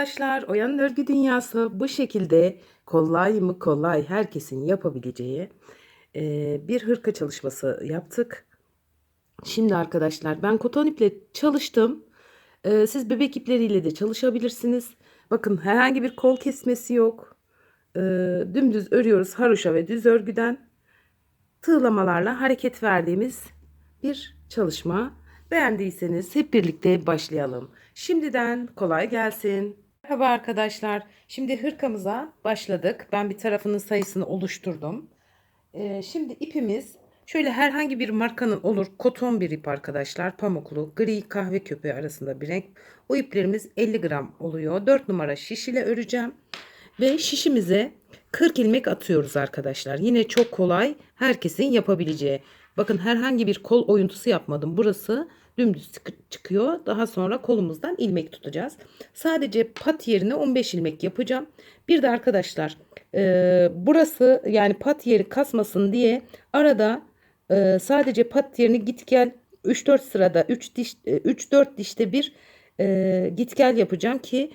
arkadaşlar. Oya'nın örgü dünyası bu şekilde kolay mı kolay herkesin yapabileceği e, bir hırka çalışması yaptık. Şimdi arkadaşlar ben koton iple çalıştım. E, siz bebek ipleriyle de çalışabilirsiniz. Bakın herhangi bir kol kesmesi yok. E, dümdüz örüyoruz haroşa ve düz örgüden. Tığlamalarla hareket verdiğimiz bir çalışma. Beğendiyseniz hep birlikte başlayalım. Şimdiden kolay gelsin. Merhaba arkadaşlar. Şimdi hırkamıza başladık. Ben bir tarafının sayısını oluşturdum. Ee, şimdi ipimiz şöyle herhangi bir markanın olur. Koton bir ip arkadaşlar. Pamuklu, gri kahve köpüğü arasında bir renk. O iplerimiz 50 gram oluyor. 4 numara şiş öreceğim. Ve şişimize 40 ilmek atıyoruz arkadaşlar. Yine çok kolay. Herkesin yapabileceği. Bakın herhangi bir kol oyuntusu yapmadım. Burası dümdüz çıkıyor. Daha sonra kolumuzdan ilmek tutacağız. Sadece pat yerine 15 ilmek yapacağım. Bir de arkadaşlar e, burası yani pat yeri kasmasın diye arada e, sadece pat yerini git gel 3-4 sırada 3 diş 3-4 dişte bir e, git gel yapacağım ki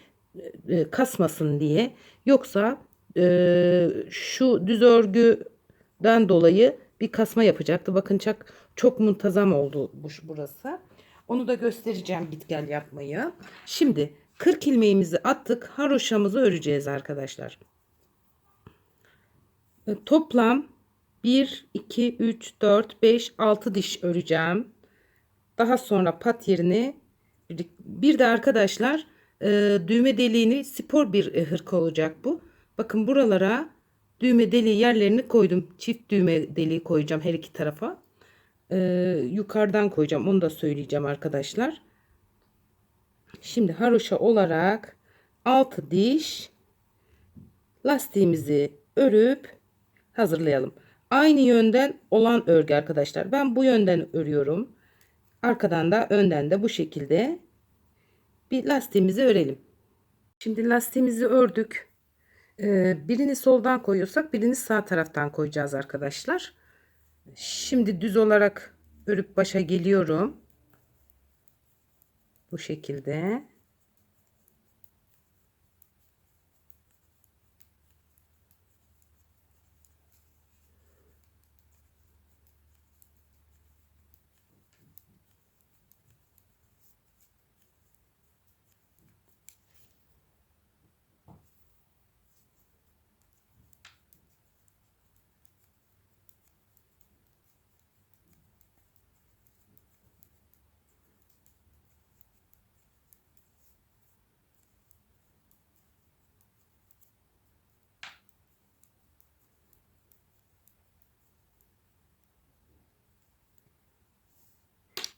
e, kasmasın diye. Yoksa e, şu düz örgüden dolayı bir kasma yapacaktı. Bakın çok, çok muntazam oldu bu, burası. Onu da göstereceğim git gel yapmayı. Şimdi 40 ilmeğimizi attık. Haroşamızı öreceğiz arkadaşlar. E, toplam 1, 2, 3, 4, 5, 6 diş öreceğim. Daha sonra pat yerini bir de arkadaşlar e, düğme deliğini spor bir e, hırka olacak bu. Bakın buralara düğme deliği yerlerini koydum. Çift düğme deliği koyacağım her iki tarafa. Ee, yukarıdan koyacağım. Onu da söyleyeceğim arkadaşlar. Şimdi haroşa olarak 6 diş lastiğimizi örüp hazırlayalım. Aynı yönden olan örgü arkadaşlar. Ben bu yönden örüyorum. Arkadan da önden de bu şekilde bir lastiğimizi örelim. Şimdi lastiğimizi ördük. Ee, birini soldan koyuyorsak birini sağ taraftan koyacağız arkadaşlar. Şimdi düz olarak örüp başa geliyorum. Bu şekilde.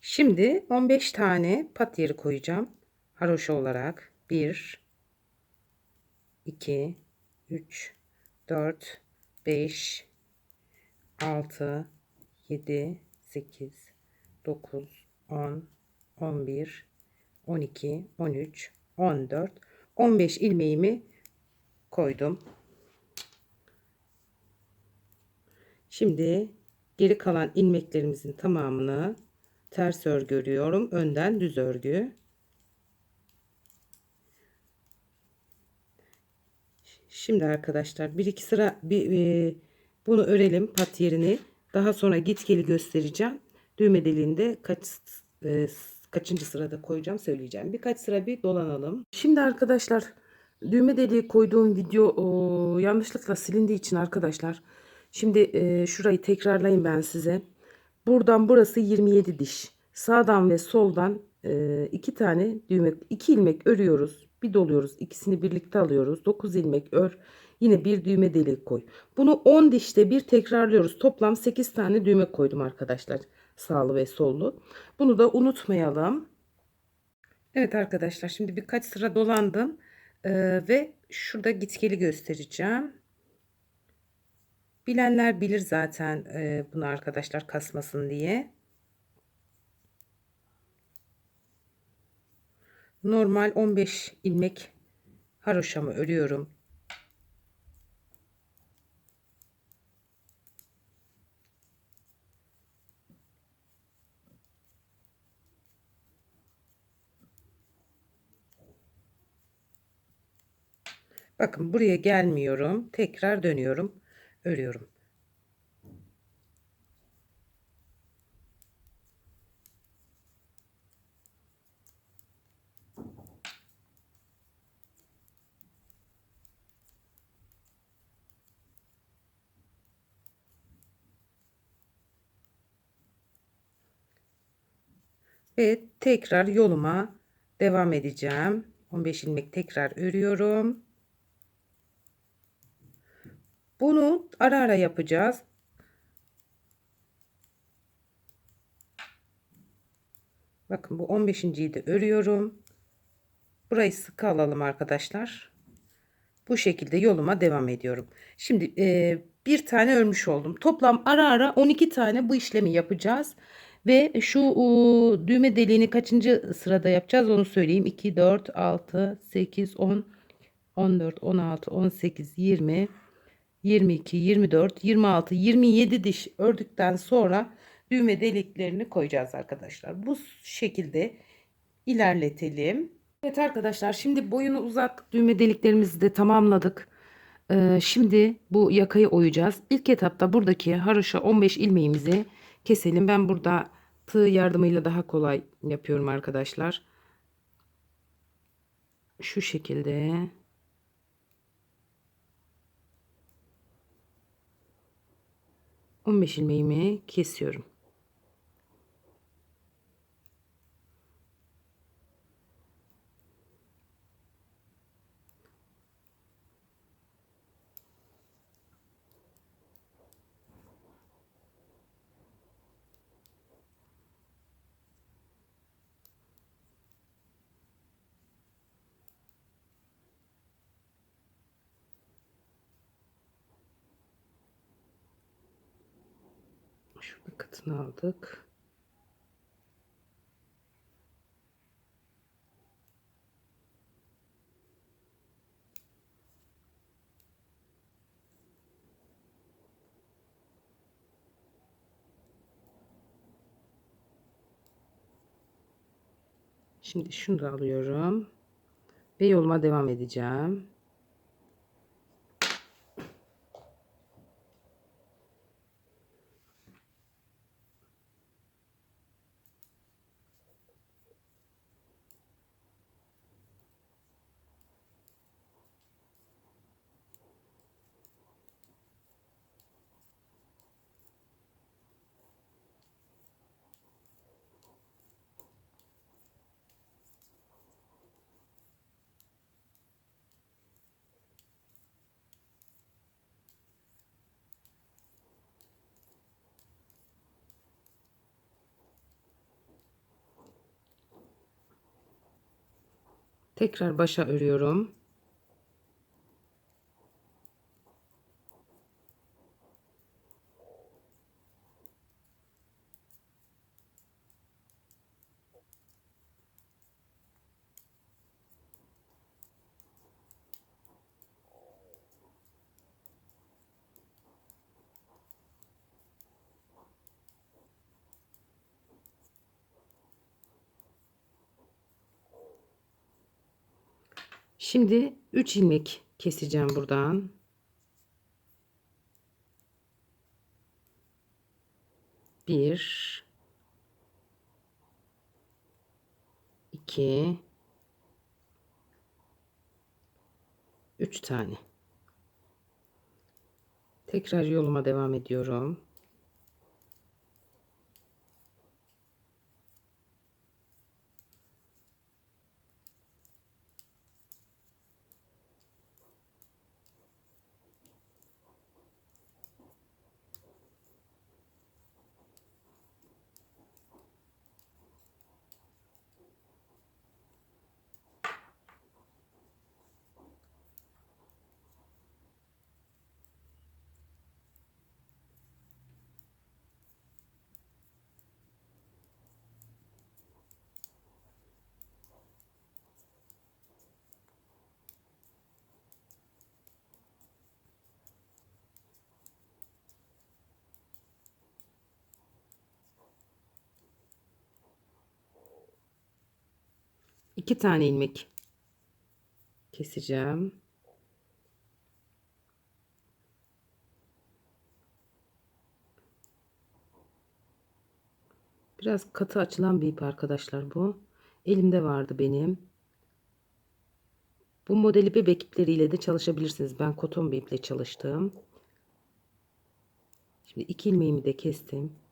Şimdi 15 tane pat yeri koyacağım. Haroşa olarak 1 2 3 4 5 6 7 8 9 10 11 12 13 14 15 ilmeğimi koydum. Şimdi geri kalan ilmeklerimizin tamamını ters örgü örüyorum. Önden düz örgü. Şimdi arkadaşlar bir iki sıra bir, e, bunu örelim pat yerini. Daha sonra git geli göstereceğim. Düğme deliğinde kaç e, kaçıncı sırada koyacağım söyleyeceğim. Birkaç sıra bir dolanalım. Şimdi arkadaşlar düğme deliği koyduğum video o, yanlışlıkla silindiği için arkadaşlar. Şimdi e, şurayı tekrarlayayım ben size. Buradan burası 27 diş. Sağdan ve soldan e, iki tane düğme, iki ilmek örüyoruz. Bir doluyoruz. İkisini birlikte alıyoruz. 9 ilmek ör. Yine bir düğme delik koy. Bunu 10 dişte bir tekrarlıyoruz. Toplam 8 tane düğme koydum arkadaşlar. Sağlı ve sollu. Bunu da unutmayalım. Evet arkadaşlar şimdi birkaç sıra dolandım. Ee, ve şurada gitgeli göstereceğim. Bilenler bilir zaten e, bunu arkadaşlar kasmasın diye. Normal 15 ilmek haroşamı örüyorum. Bakın buraya gelmiyorum. Tekrar dönüyorum. Örüyorum. Ve tekrar yoluma devam edeceğim. 15 ilmek tekrar örüyorum. Bunu ara ara yapacağız. Bakın bu 15.yi de örüyorum. Burayı sıkı alalım arkadaşlar. Bu şekilde yoluma devam ediyorum. Şimdi e, bir tane örmüş oldum. Toplam ara ara 12 tane bu işlemi yapacağız. Ve şu u, düğme deliğini kaçıncı sırada yapacağız onu söyleyeyim. 2, 4, 6, 8, 10, 14, 16, 18, 20, 22, 24, 26, 27 diş ördükten sonra düğme deliklerini koyacağız arkadaşlar. Bu şekilde ilerletelim. Evet arkadaşlar şimdi boyunu uzattık. Düğme deliklerimizi de tamamladık. Ee, şimdi bu yakayı oyacağız. İlk etapta buradaki haroşa 15 ilmeğimizi keselim. Ben burada tığ yardımıyla daha kolay yapıyorum arkadaşlar. Şu şekilde. On beş ilmeğimi kesiyorum. Şurada katını aldık. Şimdi şunu da alıyorum. Ve yoluma devam edeceğim. Tekrar başa örüyorum. Şimdi 3 ilmek keseceğim buradan. Bir, iki, üç tane. Tekrar yoluma devam ediyorum. iki tane ilmek keseceğim. Biraz katı açılan bir ip arkadaşlar bu. Elimde vardı benim. Bu modeli bebek ipleriyle de çalışabilirsiniz. Ben koton bir iple çalıştım. Şimdi iki ilmeğimi de kestim.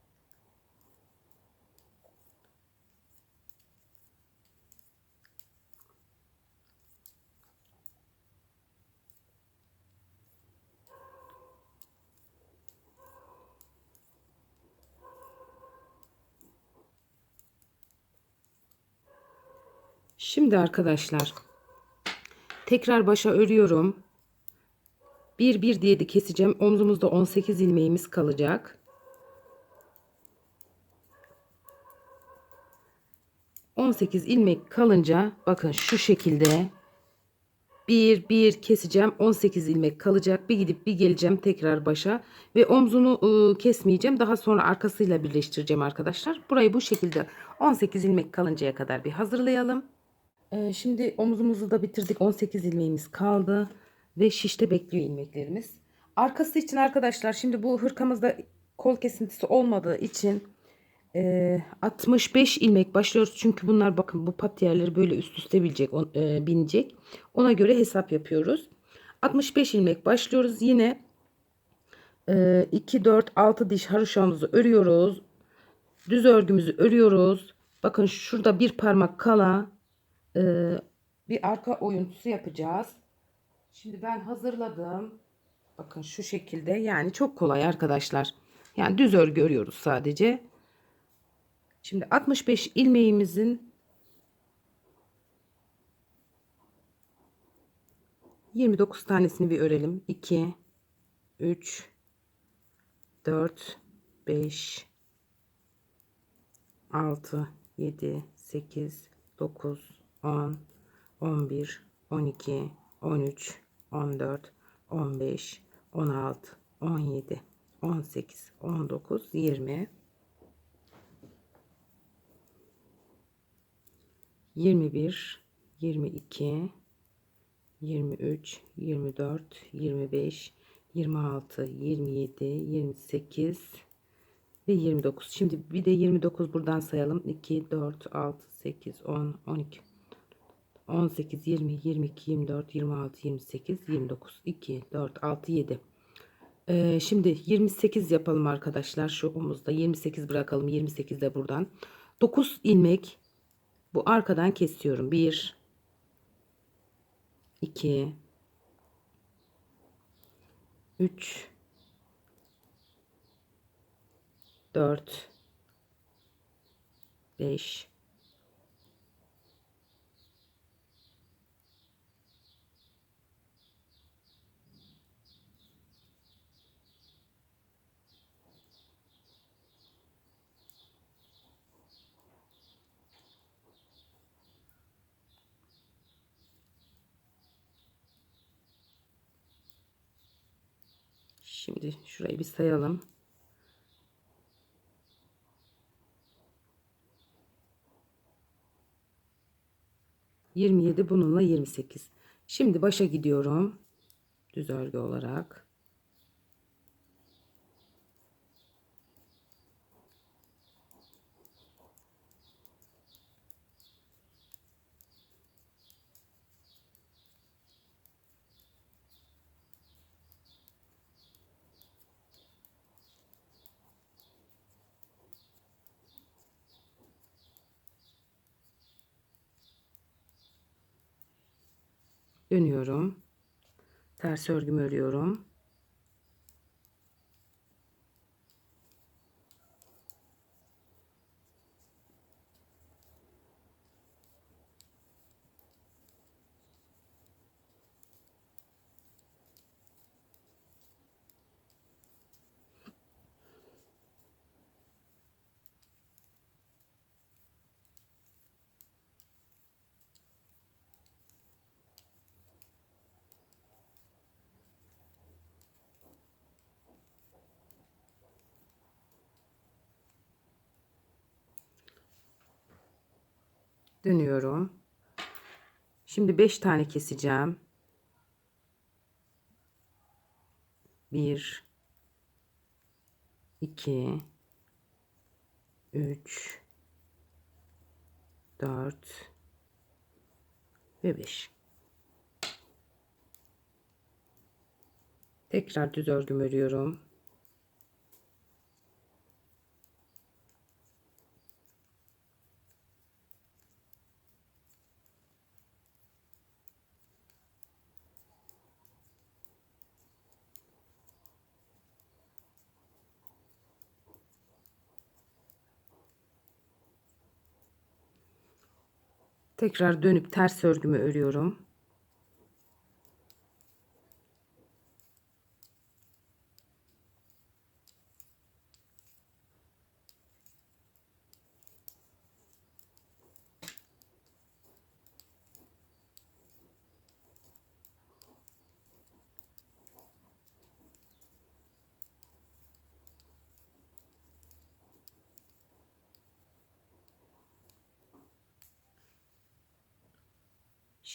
Şimdi arkadaşlar tekrar başa örüyorum. 1 1 diye de keseceğim. Omzumuzda 18 ilmeğimiz kalacak. 18 ilmek kalınca bakın şu şekilde bir bir keseceğim 18 ilmek kalacak bir gidip bir geleceğim tekrar başa ve omzunu ıı, kesmeyeceğim daha sonra arkasıyla birleştireceğim arkadaşlar burayı bu şekilde 18 ilmek kalıncaya kadar bir hazırlayalım Ee, şimdi omzumuzu da bitirdik 18 ilmeğimiz kaldı ve şişte bekliyor ilmeklerimiz arkası için arkadaşlar şimdi bu hırkamızda kol kesintisi olmadığı için e, 65 ilmek başlıyoruz çünkü bunlar bakın bu pat yerleri böyle üst üste bilecek, e, binecek. Ona göre hesap yapıyoruz. 65 ilmek başlıyoruz. Yine e, 2 4 6 diş haroşamızı örüyoruz. Düz örgümüzü örüyoruz. Bakın şurada bir parmak kala bir arka oyuntusu yapacağız. Şimdi ben hazırladım. Bakın şu şekilde yani çok kolay arkadaşlar. Yani düz örgü örüyoruz sadece. Şimdi 65 ilmeğimizin 29 tanesini bir örelim. 2 3 4 5 6 7 8 9 10 11 12 13 14 15 16 17 18 19 20 21, 22, 23, 24, 25, 26, 27, 28 ve 29. Şimdi bir de 29 buradan sayalım. 2, 4, 6, 8, 10, 12, 18, 20, 22, 24, 26, 28, 29, 2, 4, 6, 7. Ee, şimdi 28 yapalım arkadaşlar. Şu omuzda 28 bırakalım. 28 de buradan. 9 ilmek bu arkadan kesiyorum. 1 2 3 4 5 Şimdi şurayı bir sayalım. Yirmi yedi bununla yirmi sekiz. Şimdi başa gidiyorum. Düz örgü olarak. Dönüyorum. Ters örgümü örüyorum. Dönüyorum. Şimdi 5 tane keseceğim. 1 2 3 4 ve 5. Tekrar düz örgüm örüyorum. Tekrar dönüp ters örgümü örüyorum.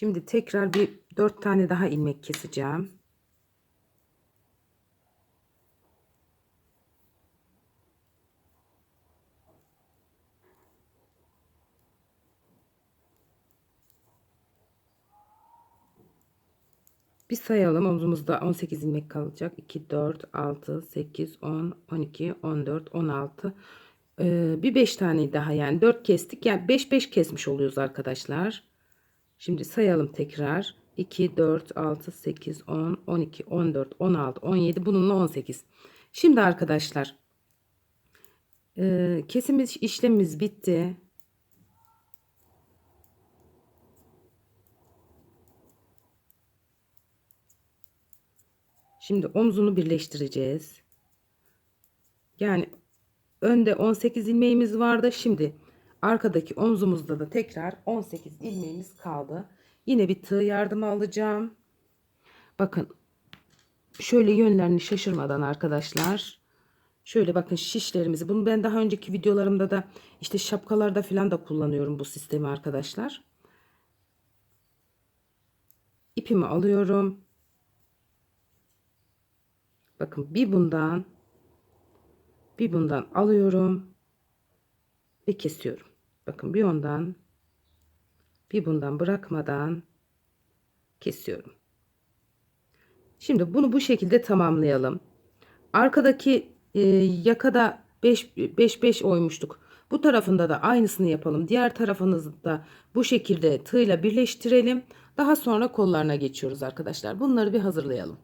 Şimdi tekrar bir dört tane daha ilmek keseceğim. Bir sayalım. Omzumuzda 18 ilmek kalacak. 2, 4, 6, 8, 10, 12, 14, 16. Ee, bir 5 tane daha yani 4 kestik. Yani 5 5 kesmiş oluyoruz arkadaşlar. Şimdi sayalım tekrar. 2, 4, 6, 8, 10, 12, 14, 16, 17 bununla 18. Şimdi arkadaşlar e, kesim işlemimiz bitti. Şimdi omzunu birleştireceğiz. Yani önde 18 ilmeğimiz vardı. Şimdi arkadaki omzumuzda da tekrar 18 ilmeğimiz kaldı. Yine bir tığ yardımı alacağım. Bakın şöyle yönlerini şaşırmadan arkadaşlar. Şöyle bakın şişlerimizi. Bunu ben daha önceki videolarımda da işte şapkalarda falan da kullanıyorum bu sistemi arkadaşlar. İpimi alıyorum. Bakın bir bundan bir bundan alıyorum ve kesiyorum. Bakın bir ondan bir bundan bırakmadan kesiyorum. Şimdi bunu bu şekilde tamamlayalım. Arkadaki e, yakada 5 5 5 oymuştuk. Bu tarafında da aynısını yapalım. Diğer tarafını da bu şekilde tığla birleştirelim. Daha sonra kollarına geçiyoruz arkadaşlar. Bunları bir hazırlayalım.